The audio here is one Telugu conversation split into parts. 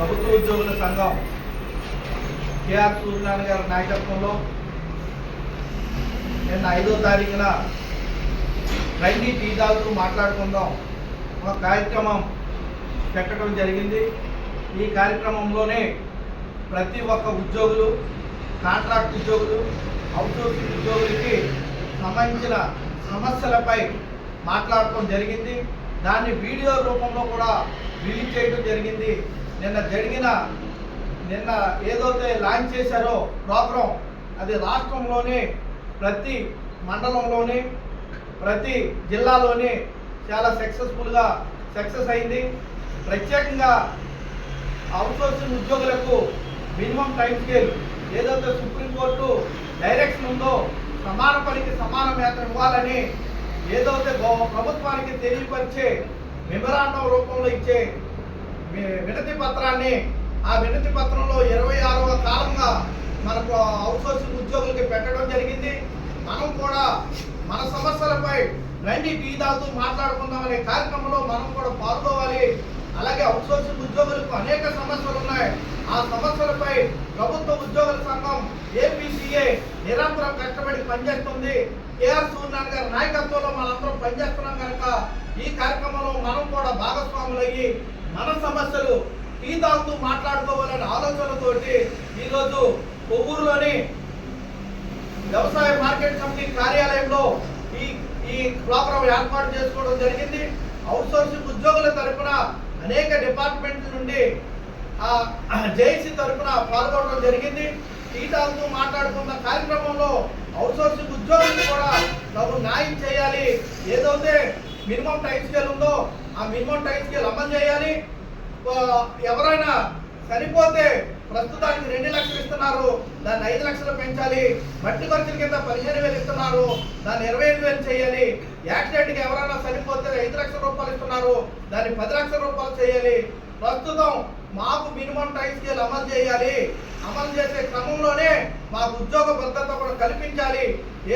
ప్రభుత్వ ఉద్యోగుల సంఘం కేఆర్ సూర్యనారాయణ గారి నాయకత్వంలో నిన్న ఐదో తారీఖున రండి టీ తాగుతూ మాట్లాడుకుందాం ఒక కార్యక్రమం పెట్టడం జరిగింది. ఈ కార్యక్రమంలోనే ప్రతి ఒక్క ఉద్యోగులు కాంట్రాక్ట్ ఉద్యోగులు అవుట్సోర్సింగ్ ఉద్యోగులకి సంబంధించిన సమస్యలపై మాట్లాడటం జరిగింది. దాన్ని వీడియో రూపంలో కూడా రిలీజ్ చేయడం జరిగింది. నిన్న జరిగిన నిన్న ఏదైతే లాంచ్ చేశారో ప్రోగ్రాం అది రాష్ట్రంలోనే ప్రతి మండలంలోని ప్రతి జిల్లాలోని చాలా సక్సెస్ఫుల్గా సక్సెస్ అయింది. ప్రత్యేకంగా అవుట్సోర్సింగ్ ఉద్యోగులకు మినిమం టైం స్కేల్ ఏదైతే సుప్రీంకోర్టు డైరెక్షన్ ఉందో సమాన పనికి సమాన వేతనం ఇవ్వాలని ఏదైతే గో- ప్రభుత్వానికి తెలియపరిచే మెమరాండం రూపంలో ఇచ్చే వినతి పత్రాన్ని ఆ వినతి పత్రంలో ఇరవై ఆరవ కాలంగా మనకు అవుట్సోర్సింగ్ ఉద్యోగులకి పెట్టడం జరిగింది. మనం కూడా మన సమస్యలపై రండి టీ తాగుతూ మాట్లాడుకుందాం అనే కార్యక్రమంలో మనం కూడా పాల్గొవాలి. అలాగే అవుట్సోర్సింగ్ ఉద్యోగులకు అనేక సమస్యలు ఉన్నాయి ఆ సమస్యలపై ప్రభుత్వ ఉద్యోగుల సంఘం ఏపీసీఏ నిరంతరం కష్టపడి పనిచేస్తుంది. కేఆర్ సూర్యనారాయణ గారి నాయకత్వంలో మనందరం పనిచేస్తున్నాం కనుక ఈ కార్యక్రమంలో మనం కూడా భాగస్వాములయ్యి మన సమస్యలు టీ తాగుతూ మాట్లాడుకోవాలనే ఆలోచనతోటి ఈరోజు కొవ్వూరులోని వ్యవసాయ మార్కెట్ కమిటీ కార్యాలయంలో ఈ ఈ ప్రోగ్రాం ఏర్పాటు చేసుకోవడం జరిగింది. అవుట్సోర్సింగ్ ఉద్యోగుల తరపున అనేక డిపార్ట్మెంట్ల నుండి జేఏసీ తరపున పాల్గొనడం జరిగింది. టీటాలతో మాట్లాడుకున్న కార్యక్రమంలో అవుట్సోర్సింగ్ ఉద్యోగులకు కూడా తగు న్యాయం చేయాలి. ఏదైతే మినిమం టైం స్కేల్ ఉందో ఆ మినిమం టైం స్కేల్ అమలు చేయాలి ఎవరైనా సరిపోతే ప్రస్తుతానికి రెండు లక్షలు ఇస్తున్నారు దాన్ని ఐదు లక్షలు పెంచాలి. మట్టి ఖర్చుల కింద పదిహేను వేలు ఇస్తున్నారు దాన్ని ఇరవై ఐదు వేలు చేయాలి. యాక్సిడెంట్కి ఎవరైనా సరిపోతే ఐదు లక్షల రూపాయలు ఇస్తున్నారు దాన్ని పది లక్షల రూపాయలు చేయాలి. ప్రస్తుతం మాకు మినిమం టైం స్కేల్ అమలు చేయాలి. అమలు చేసే క్రమంలోనే మాకు ఉద్యోగ భద్రత కూడా కల్పించాలి.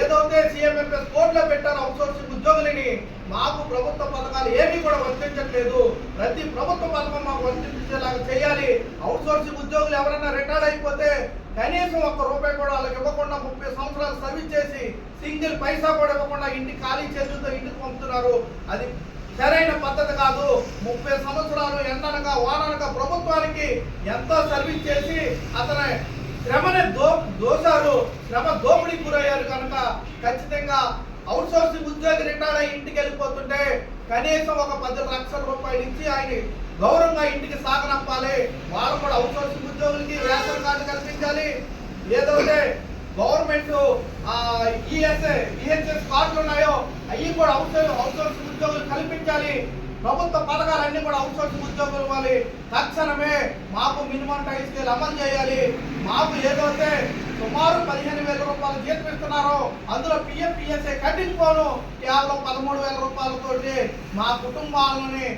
ఏదైతే సీఎంఎంఎస్ కోర్టులో పెట్టారో అవుట్సోర్సింగ్ ఉద్యోగులని మాకు ప్రభుత్వ పథకాలు ఏ లేదు. ప్రతి ప్రభుత్వ పథకం మాకు వర్తించేలాగా చేయాలి. అవుట్సోర్సింగ్ ఉద్యోగులు ఎవరైనా రిటైర్డ్ అయిపోతే కనీసం ఒక్క రూపాయి కూడా వాళ్ళకి ఇవ్వకుండా ముప్పై సంవత్సరాలు సర్వీస్ చేసి సింగిల్ పైసా కూడా ఇవ్వకుండా ఇంటి ఖాళీ చేతులతో ఇంటికి పంపుతున్నారు. అది సరైన పద్ధతి కాదు. ముప్పై సంవత్సరాలు ఎండనగా వాననగా ప్రభుత్వానికి ఎంతో సర్వీస్ చేసి అతని శ్రమని దో దోశారు. శ్రమ దోపిడీకి గురయ్యారు కనుక ఖచ్చితంగా అవుట్ సోర్సింగ్ ఉద్యోగి రిటైర్డ్ అయ్యి ఇంటికి వెళ్ళిపోతుంటే కనీసం ఒక పది లక్షల రూపాయలు ఇచ్చి ఆయన గౌరవంగా ఇంటికి సాగనంపాలి. వాళ్ళు కూడా అవుట్సోర్సింగ్ ఉద్యోగులకి రేషన్ కార్డు కల్పించాలి. ఏదైతే గవర్నమెంట్ ఈఎస్ఏ ఈహెచ్ఎస్ కార్డులు ఉన్నాయో అవి కూడా అవుట్ అవుట్ ఉద్యోగులు కల్పించాలి. ప్రభుత్వ పథకాలన్నీ కూడా అవుట్సోర్సింగ్ ఉద్యోగులు ఇవ్వాలి. తక్షణమే మాకు మినిమం టైం స్కేల్ అమలు చేయాలి. మాకు ఏదైతే సుమారు పదిహేను వేల రూపాయలు జీతం ఇస్తున్నారు. అందులో పిఎఫ్ పిఎస్ఏ కట్టించుకోను కేవలం పదమూడు వేల రూపాయలతోటి మా కుటుంబాలని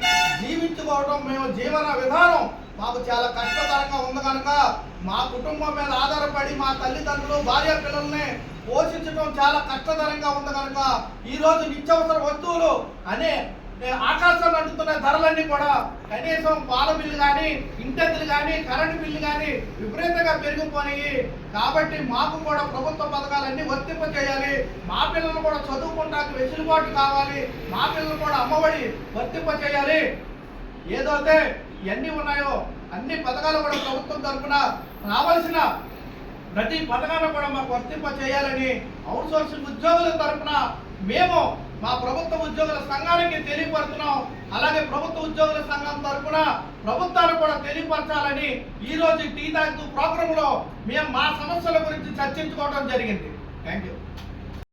జీవించుకోవడం మేము జీవన విధానం. మాకు చాలా కష్టతరంగా ఉంది కనుక మా కుటుంబం మీద ఆధారపడి మా తల్లిదండ్రులు భార్య పిల్లల్ని పోషించడం చాలా కష్టతరంగా ఉంది కనుక ఈరోజు నిత్యవసర వస్తువులు అనే ఆకాశంలో అంటుతున్న ధరలన్నీ కూడా కనీసం పాల బిల్లు కానీ ఇంటెత్తులు కానీ కరెంటు బిల్లు కానీ విపరీతంగా పెరిగిపోయినాయి. కాబట్టి మాకు కూడా ప్రభుత్వ పథకాలన్నీ వర్తింప చేయాలి. మా పిల్లలు కూడా చదువుకుంటానికి వెసులుబాటు కావాలి. మా పిల్లలు కూడా అమ్మఒడి వర్తింప చేయాలి. ఏదైతే ఇవన్నీ ఉన్నాయో అన్ని పథకాలు కూడా ప్రభుత్వం తరఫున రావాల్సిన ప్రతి పథకాన్ని కూడా మాకు వర్తింప చేయాలని అవుట్ సోర్సింగ్ ఉద్యోగుల తరఫున మేము మా ప్రభుత్వ ఉద్యోగుల సంఘానికి తెలియపరుస్తున్నాం అలాగే ప్రభుత్వ ఉద్యోగుల సంఘం తరఫున ప్రభుత్వాన్ని కూడా తెలియపరచాలని ఈ రోజు టీ తాగుతూ ప్రోగ్రాంలో మేము మా సమస్యల గురించి చర్చించుకోవడం జరిగింది. Thank you